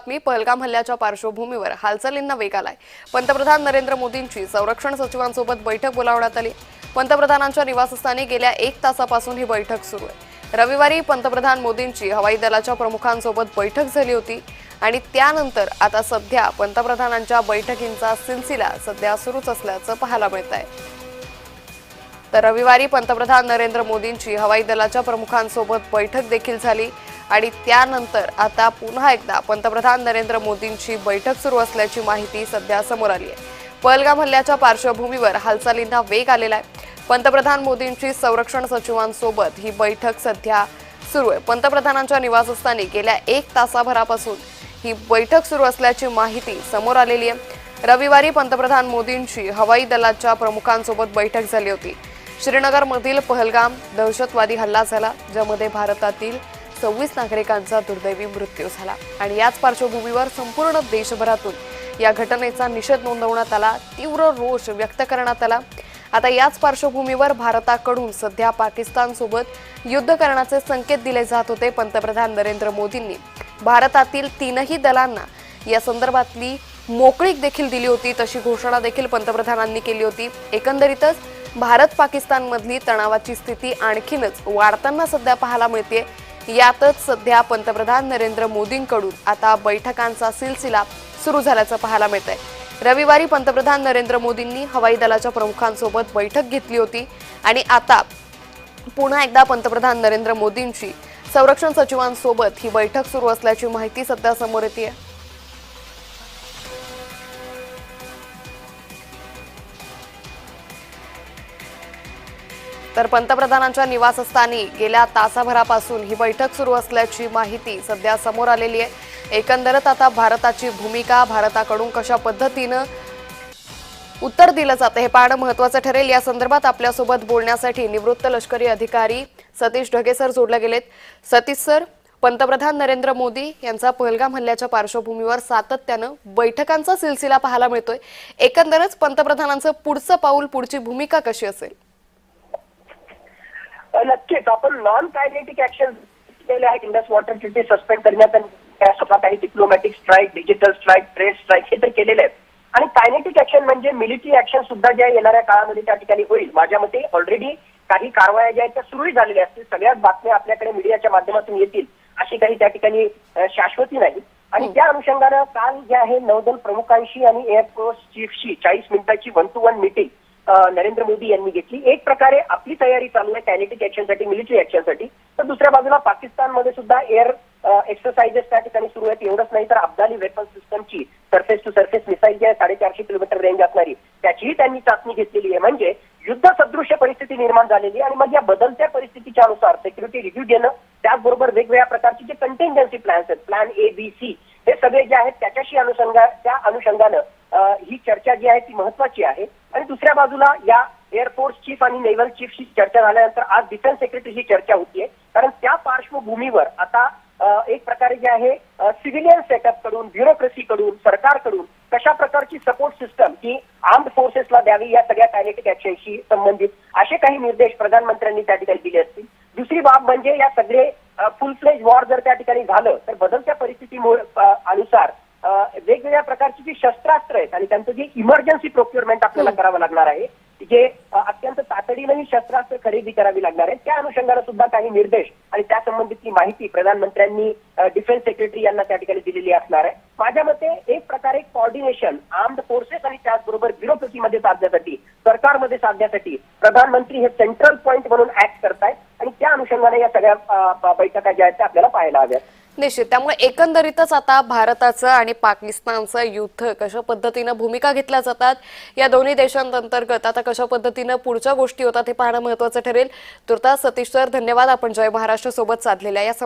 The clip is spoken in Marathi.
बातमी पहलगाम हल्ल्याच्या पार्श्वभूमीवर हालचालींना वेग आलाय. पंतप्रधान नरेंद्र मोदींची संरक्षण सचिवांसोबत बैठक बोलावण्यात आली. पंतप्रधानांच्या निवासस्थानी गेल्या एक तासापासून ही बैठक सुरू आहे. रविवारी पंतप्रधान मोदींची हवाई दलाच्या प्रमुखांसोबत बैठक झाली होती आणि त्यानंतर आता सध्या पंतप्रधानांच्या बैठकींचा सिलसिला सध्या सुरूच असल्याचं पाहायला मिळत आहे तर रविवारी पंतप्रधान नरेंद्र मोदींची हवाई दलाच्या प्रमुखांसोबत बैठक देखील झाली आणि त्यानंतर आता पुन्हा एकदा पंतप्रधान नरेंद्र मोदींची बैठक सुरू असल्याची माहिती सध्या समोर आली आहे. पहलगाम हल्ल्याच्या पार्श्वभूमीवर हालचालींना वेग आलेला आहे. पंतप्रधान मोदींची संरक्षण सचिवांसोबत ही बैठक सध्या सुरू आहे. पंतप्रधानांच्या निवासस्थानी गेल्या एक तासाभरापासून ही बैठक सुरू असल्याची माहिती समोर आलेली आहे. रविवारी पंतप्रधान मोदींची हवाई दलाच्या प्रमुखांसोबत बैठक झाली होती. श्रीनगरमधील पहलगाम दहशतवादी हल्ला झाला ज्यामध्ये भारतातील सव्वीस नागरिकांचा दुर्दैवी मृत्यू झाला. आणि याच पार्श्वभूमीवर संपूर्ण देशभरातून या घटनेचा निषेध नोंदवण्यात आला तीव्र रोष व्यक्त करण्यात आला. आता याच पार्श्वभूमीवर भारताकडून सध्या पाकिस्तानसोबत युद्ध करण्याचे संकेत दिले जात होते पंतप्रधान नरेंद्र मोदींनी. भारतातील तीनही दलांना या संदर्भातली मोकळीक देखील दिली होती तशी घोषणा देखील पंतप्रधानांनी केली होती. एकंदरीतच भारत पाकिस्तानमधली तणावाची स्थिती आणखीनच वाढताना सध्या पाहायला मिळते यातच सध्या पंतप्रधान नरेंद्र मोदींकडून आता बैठकांचा सिलसिला सुरू झाल्याचं पाहायला मिळतंय. रविवारी पंतप्रधान नरेंद्र मोदींनी हवाई दलाच्या प्रमुखांसोबत बैठक घेतली होती आणि आता पुन्हा एकदा पंतप्रधान नरेंद्र मोदींची संरक्षण सचिवांसोबत ही बैठक सुरू असल्याची माहिती सध्या समोर येते तर पंतप्रधानांच्या निवासस्थानी गेल्या तासाभरापासून ही बैठक सुरू असल्याची माहिती सध्या समोर आलेली आहे. एकंदरच आता भारताची भूमिका भारताकडून कशा पद्धतीनं उत्तर दिलं जातं हे पाहणं महत्वाचं ठरेल. या संदर्भात आपल्यासोबत बोलण्यासाठी निवृत्त लष्करी अधिकारी सतीश ढगे सर जोडले गेलेत. सतीश सर पंतप्रधान नरेंद्र मोदी यांचा पहलगाम हल्ल्याच्या पार्श्वभूमीवर सातत्यानं बैठकांचा सिलसिला पाहायला मिळतोय. एकंदरच पंतप्रधानांचं पुढचं पाऊल पुढची भूमिका कशी असेल? नक्कीच. आपण नॉन कायनेटिक ऍक्शन केले आहेत. इंडस वॉटर ट्रिटी सस्पेंड करण्यात त्यासुद्धा काही diplomatic strike digital strike trade strike हे तर केलेले आहेत. आणि कायनेटिक ऍक्शन म्हणजे मिलिटरी ऍक्शन सुद्धा ज्या येणाऱ्या काळामध्ये त्या ठिकाणी होईल. माझ्या मते ऑलरेडी काही कारवाया ज्या आहेत त्या सुरूही झालेल्या असतील. सगळ्याच बातम्या आपल्याकडे मीडियाच्या माध्यमातून येतील अशी काही त्या ठिकाणी शाश्वती नाही. आणि त्या अनुषंगानं काल जे आहे नौदल प्रमुखांशी आणि एअरफोर्स चीफशी चाळीस मिनिटाची one to one meeting Narendra Modi यांनी घेतली. एक प्रकारे आपली तयारी चालू आहे कायनेटिक ऍक्शनसाठी मिलिटरी ऍक्शनसाठी तर दुसऱ्या बाजूला पाकिस्तानमध्ये सुद्धा एअर एक्सरसाइजेस त्या ठिकाणी सुरू आहेत. एवढंच नाही तर अब्दाली वेपन सिस्टमची सरफेस टू सरफेस मिसाईल जी आहे साडेचारशे किलोमीटर रेंज असणारी त्याचीही त्यांनी चाचणी घेतलेली आहे. म्हणजे युद्ध सदृश्य परिस्थिती निर्माण झालेली आणि मग या बदलत्या परिस्थितीच्या अनुसार सिक्युरिटी रिव्ह्यू घेणं त्याचबरोबर वेगवेगळ्या प्रकारचे जे कंटेंजन्सी प्लॅन्स आहेत प्लॅन ए बी सी हे सगळे जे आहेत त्याच्याशी अनुषंगा त्या अनुषंगानं ही चर्चा जी आहे ती महत्वाची आहे. आणि दुसऱ्या बाजूला या एअरफोर्स चीफ आणि नेव्हल चीफशी चर्चा झाल्यानंतर आज डिफेन्स सेक्रेटरीशी चर्चा होतीये. कारण त्या पार्श्वभूमीवर आता एक प्रकारे जे आहे सिव्हिलियन सेटअपकडून ब्युरोक्रेसी कडून सरकारकडून कशा प्रकारची सपोर्ट सिस्टम ही आर्म्ड फोर्सेसला द्यावी या सगळ्या कायनेटिक ऍक्शनशी संबंधित असे काही निर्देश प्रधानमंत्र्यांनी त्या ठिकाणी दिले असतील. दुसरी बाब म्हणजे या सगळे फुल फ्लेज वॉर जर त्या ठिकाणी झालं तर बदलत्या परिस्थितीमुळे अनुसार वेगवेगळ्या प्रकारची जी शस्त्रास्त्र आहेत आणि त्यांचं जे इमर्जन्सी प्रोक्युरमेंट आपल्याला करावं लागणार आहे जे अत्यंत तातडीनं ही शस्त्रास्त्र खरेदी करावी लागणार आहे त्या अनुषंगानं सुद्धा काही निर्देश आणि त्या संबंधितली माहिती प्रधानमंत्र्यांनी डिफेन्स सेक्रेटरी यांना त्या ठिकाणी दिलेली असणार आहे. माझ्या मते एक प्रकारे कॉर्डिनेशन आर्म्ड फोर्सेस आणि त्याचबरोबर ब्युरोक्रेसीमध्ये साधण्यासाठी सरकारमध्ये साधण्यासाठी प्रधानमंत्री हे सेंट्रल पॉईंट म्हणून ऍक्ट करतायत आणि त्या अनुषंगाने या सगळ्या बैठका ज्या आहेत त्या आपल्याला पाहायला हव्यात. निश्चित. त्यामुळे एकंदरीतच आता भारताचं आणि पाकिस्तानचं युद्ध कशा पद्धतीनं भूमिका घेतल्या जातात या दोन्ही देशांतर्गत आता कशा पद्धतीनं पुढच्या गोष्टी होतात हे पाहणं महत्वाचं ठरेल. तुर्तास सतीश सर धन्यवाद. आपण जय महाराष्ट्र सोबत साधलेल्या या